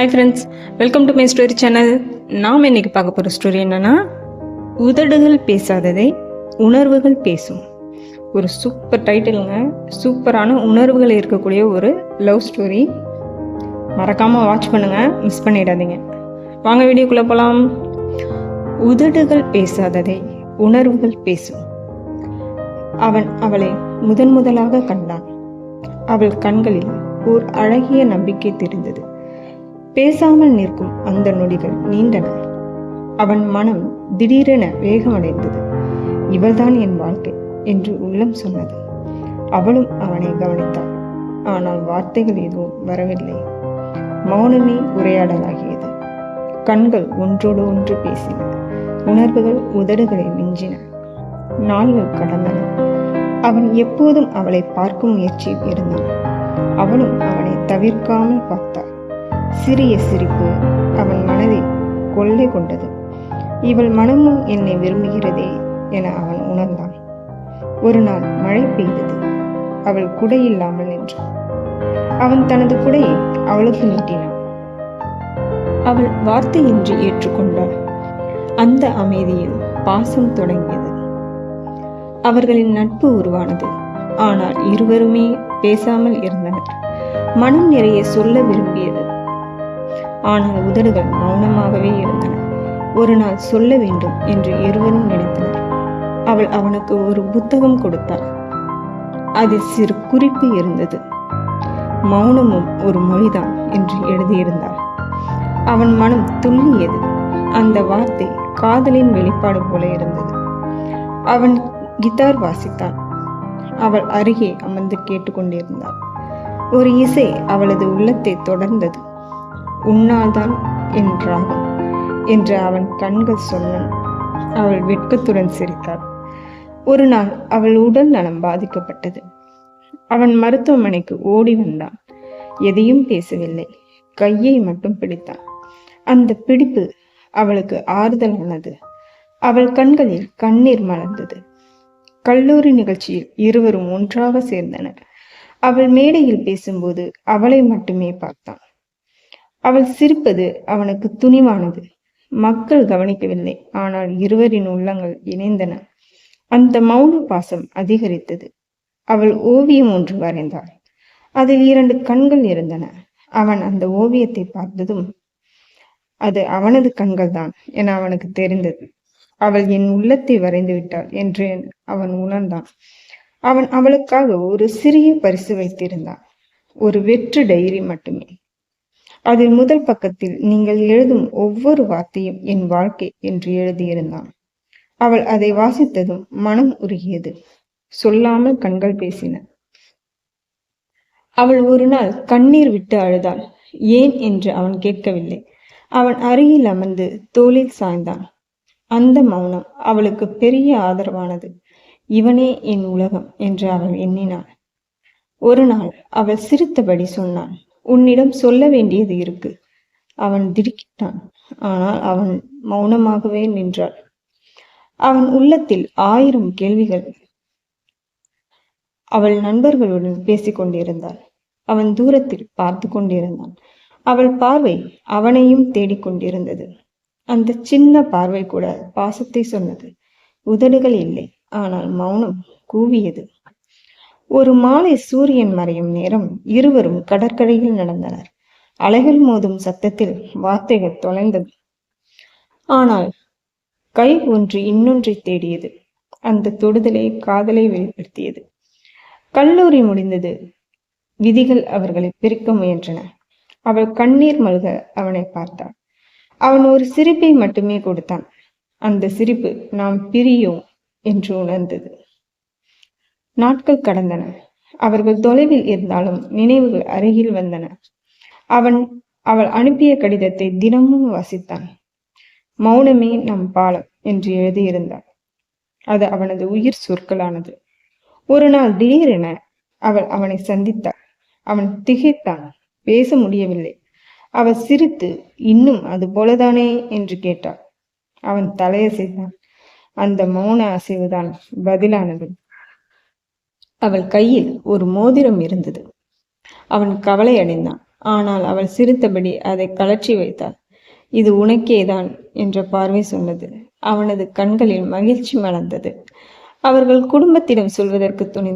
Hi friends welcome to my story channel நாம் இன்றைக்கி பார்க்க போகிற ஸ்டோரி என்னன்னா உதடுகள் பேசாததை உணர்வுகள் பேசும். ஒரு சூப்பர் டைட்டிலுங்க சூப்பரான உணர்வுகள் இருக்கக்கூடிய ஒரு லவ் ஸ்டோரி மறக்காமல் வாட்ச் பண்ணுங்கள் மிஸ் பண்ணிடாதீங்க. வாங்க வீடியோக்குள்ளே போகலாம் உதடுகள் பேசாததை உணர்வுகள் பேசும். அவன் அவளை முதன் முதலாக கண்டான். அவள் கண்களில் ஓர் அழகிய நம்பிக்கை தெரிந்தது. பேசாமல் நிற்கும் அந்த நொடிகள் நீண்டன அவன் மனம் திடீரென வேகமடைந்தது. இவள்தான் என் வாழ்க்கை என்று உள்ளம் சொன்னது. அவளும் அவனை கவனித்தாள். ஆனால் வார்த்தைகள் எதுவும் வரவில்லை. மௌனமே உரையாடலாகியது. கண்கள் ஒன்றோடு ஒன்று பேசின. உணர்வுகள் உதடுகளை மிஞ்சின. நாள்கள் கடந்தன. அவன் எப்போதும் அவளை பார்க்கும் முயற்சியில் இருந்தான். அவளும் அவனை தவிர்க்காமல் பார்த்தாள். சிறிய சிரிப்பு அவன் மனதை கொள்ளை கொண்டது. இவள் மனமும் என்னை விரும்புகிறதே என அவன் உணர்ந்தான். ஒரு நாள் மழை பெய்தது. அவள் குடை இல்லாமல் நின்றாள். அவன் தனது குடையை அவளுக்கு நீட்டினான். அவள் வார்த்தையின்றி ஏற்றுக்கொண்டாள். அந்த அமைதியில் பாசம் தொடங்கியது. அவர்களின் நட்பு உருவானது. ஆனால் இருவருமே பேசாமல் இருந்தனர். மனம் நிறைய சொல்ல விரும்பியது. ஆனால் உதடுகள் மௌனமாகவே இருந்தன ஒரு நாள் சொல்ல வேண்டும் என்று இருவரும் நினைத்தனர். அவள் அவனுக்கு ஒரு புத்தகம் கொடுத்தாள். அதில் சிறு குறிப்பு இருந்தது. மௌனமும் ஒரு மொழிதான் என்று எழுதியிருந்தாள். அவன் மனம் துள்ளியது. அந்த வார்த்தை காதலின் வெளிப்பாடு போல இருந்தது. அவன் கிட்டார் வாசித்தான். அவள் அருகே அமர்ந்து கேட்டுக்கொண்டிருந்தாள். ஒரு இசை அவளது உள்ளத்தை தொடர்ந்தது. உன்னால்தான் என்றாகும் என்று அவன் கண்கள் சொன்னன். அவள் வெட்கத்துடன் சிரித்தாள். ஒரு நாள் அவள் உடல் நலம் பாதிக்கப்பட்டது. அவன் மருத்துவமனைக்கு ஓடி வந்தான். எதையும் பேசவில்லை. கையை மட்டும் பிடித்தான். அந்த பிடிப்பு அவளுக்கு ஆறுதலானது. அவள் கண்களில் கண்ணீர் மலர்ந்தது. கல்லூரி நிகழ்ச்சியில் இருவரும் ஒன்றாக சேர்ந்தனர். அவள் மேடையில் பேசும்போது அவளை மட்டுமே பார்த்தான். அவள் சிரிப்பது அவனுக்கு துணிவானது. மக்கள் கவனிக்கவில்லை. ஆனால் இருவரின் உள்ளங்கள் இணைந்தன. அந்த மௌன பாசம் அதிகரித்தது. அவள் ஓவியம் ஒன்று வரைந்தாள். அதில் இரண்டு கண்கள் இருந்தன. அவன் அந்த ஓவியத்தை பார்த்ததும் அது அவனது கண்கள் தான் என அவனுக்கு தெரிந்தது. அவள் என் உள்ளத்தை வரைந்து விட்டாள் என்று அவன் உணர்ந்தான். அவன் அவளுக்காக ஒரு சிறிய பரிசு வைத்திருந்தான். ஒரு வெற்று டைரி மட்டுமே. அதில் முதல் பக்கத்தில் நீங்கள் எழுதும் ஒவ்வொரு வார்த்தையும் என் வாழ்க்கை என்று எழுதியிருந்தான். அவள் அதை வாசித்ததும் மனம் உருகியது. சொல்லாமல் கண்கள் பேசின. அவள் ஒரு நாள் கண்ணீர் விட்டு அழுதாள். ஏன் என்று அவன் கேட்கவில்லை. அவன் அருகில் அமர்ந்து தோளில் சாய்ந்தான். அந்த மௌனம் அவளுக்கு பெரிய ஆதரவானது. இவனே என் உலகம் என்று அவள் எண்ணினாள். ஒரு நாள் அவள் சிரித்தபடி சொன்னாள் உன்னிடம் சொல்ல வேண்டியது இருக்கு. அவன் திடுக்கிட்டான். ஆனால் அவன் மௌனமாகவே நின்றாள். அவன் உள்ளத்தில் ஆயிரம் கேள்விகள். அவள் நண்பர்களுடன் பேசிக் கொண்டிருந்தாள். அவன் தூரத்தில் பார்த்து கொண்டிருந்தான். அவள் பார்வை அவனையும் தேடிக்கொண்டிருந்தது அந்த சின்ன பார்வை கூட பாசத்தை சொன்னது. உதடுகள் இல்லை. ஆனால் மௌனம் கூவியது. ஒரு மாலை சூரியன் மறையும் நேரம் இருவரும் கடற்கரையில் நடந்தனர். அலைகள் மோதும் சத்தத்தில் வார்த்தைகள் தொலைந்தது. ஆனால் கை ஒன்று இன்னொன்றை தேடியது. அந்த தொடுதலை காதலை வெளிப்படுத்தியது. கல்லூரி முடிந்தது. விதிகள் அவர்களை பிரிக்க முயன்றன. அவள் கண்ணீர் மல்க அவனை பார்த்தாள். அவன் ஒரு சிரிப்பை மட்டுமே கொடுத்தான். அந்த சிரிப்பு நாம் பிரியோம் என்று உணர்ந்தது. நாட்கள் கடந்தன. அவர்கள் தொலைவில் இருந்தாலும் நினைவுகள் அருகில் வந்தன. அவன் அவள் அனுப்பிய கடிதத்தை தினமும் வாசித்தான். மௌனமே நம் பாலம் என்று எழுதியிருந்தாள் அது அவனது உயிர் சொற்களானது. ஒரு நாள் திடீரென அவள் அவனை சந்தித்தாள். அவன் திகைத்தான். பேச முடியவில்லை. அவள் சிரித்து இன்னும் அது போலதானே? என்று கேட்டாள். அவன் தலையசைத்தான். அந்த மௌன அசைவுதான் பதிலானது. அவள் கையில் ஒரு மோதிரம் இருந்தது. அவன் கவலை அடைந்தான். ஆனால் அவள் சிரித்தபடி அதை கழற்றி வைத்தாள். இது உனக்கேதான் என்ற பார்வை சொன்னது. அவனது கண்களில் மகிழ்ச்சி மலர்ந்தது. அவர்கள் குடும்பத்திடம் சொல்வதற்கு துணி